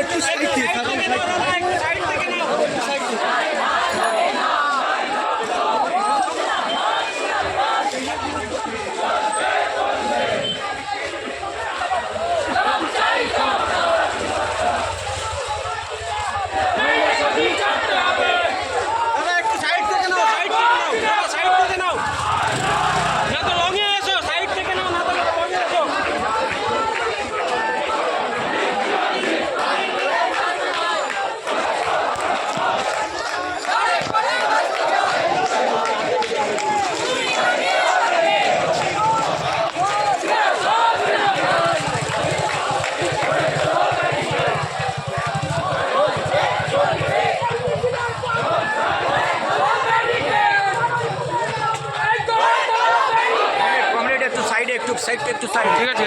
একটু সাইড দিয়ে সাইডটা একটু সাইড। ঠিক আছে।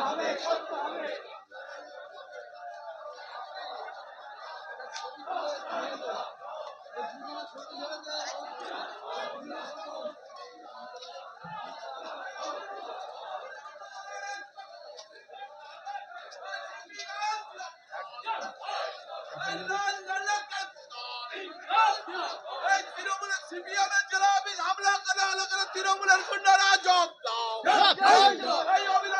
হবে সত্য হবে সিপিএমের জেলা অফিস হামলা করা হলো কেন তৃণমূলের গুন্ডারা জব দাও এই অভিযোগ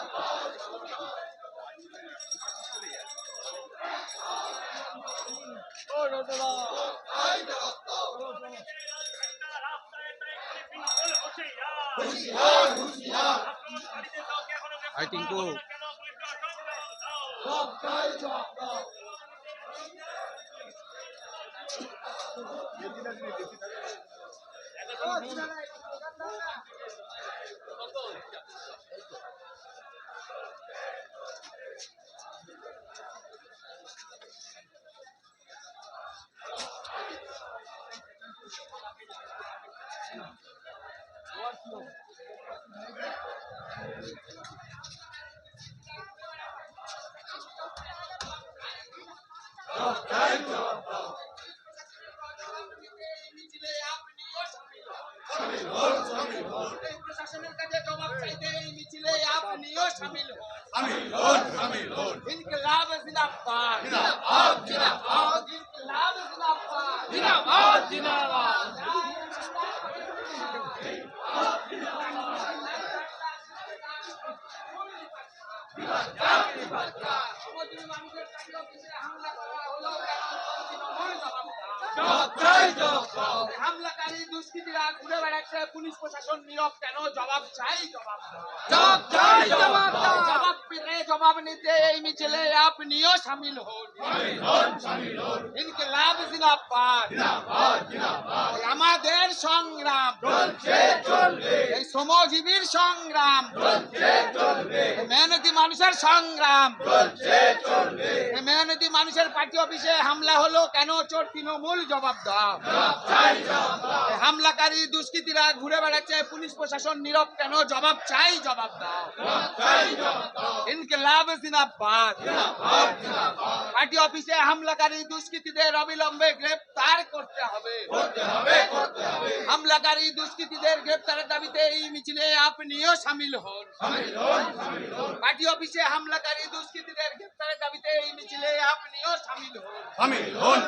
আই টিঙ্কু প্রশাসনের কাছে জবাব চাইতে এই মিছিলে আপনিও শামিল হন ইনকলাব জিন্দাবাদ জিন্দাবাদ জিন্দাবাদ ইনকলাব জিন্দাবাদ জিন্দাবাদ জিন্দাবাদ সমুদ্রী মানুষের কাছে অফিসে হামলা করা হলো কেন তৃণমূল জবাব দাও। হামলাকারী দুষ্কৃতীরা ঘুরে বেড়াচ্ছে পুলিশ প্রশাসন নীরব কেন? জবাব চাই জবাব। জবাব জবাব নিতে এই মিছিলে আপনিও সামিল হন। ইনকলাব জিন্দাবাদ। আমাদের সংগ্রাম। এই শ্রমজীবীর সংগ্রাম। এই মেহনতি মানুষের সংগ্রাম। এই মেহনতি মানুষের পার্টি অফিসে হামলা হলো কেন? চোর তৃণমূল জবাব দাও। হামলাকারী দুষ্কৃতীরা ঘুরে বেড়াচ্ছে পুলিশ প্রশাসন নীরব কেন? জবাব চাই জবাব দাও। ইনকলাব জিন্দাবাদ পার্টি অফিসে হামলাকারী দুষ্কৃতীদের অবিলম্বে গ্রেপ্তার করতে হবে। হামলাকারী দুষ্কৃতীদের গ্রেপ্তারের দাবিতে এই মিছিলে আপনিও সামিল হন। পার্টি অফিসে হামলাকারী দুষ্কৃতীদের গ্রেপ্তারের দাবিতে এই মিছিলে আপনিও সামিল হন।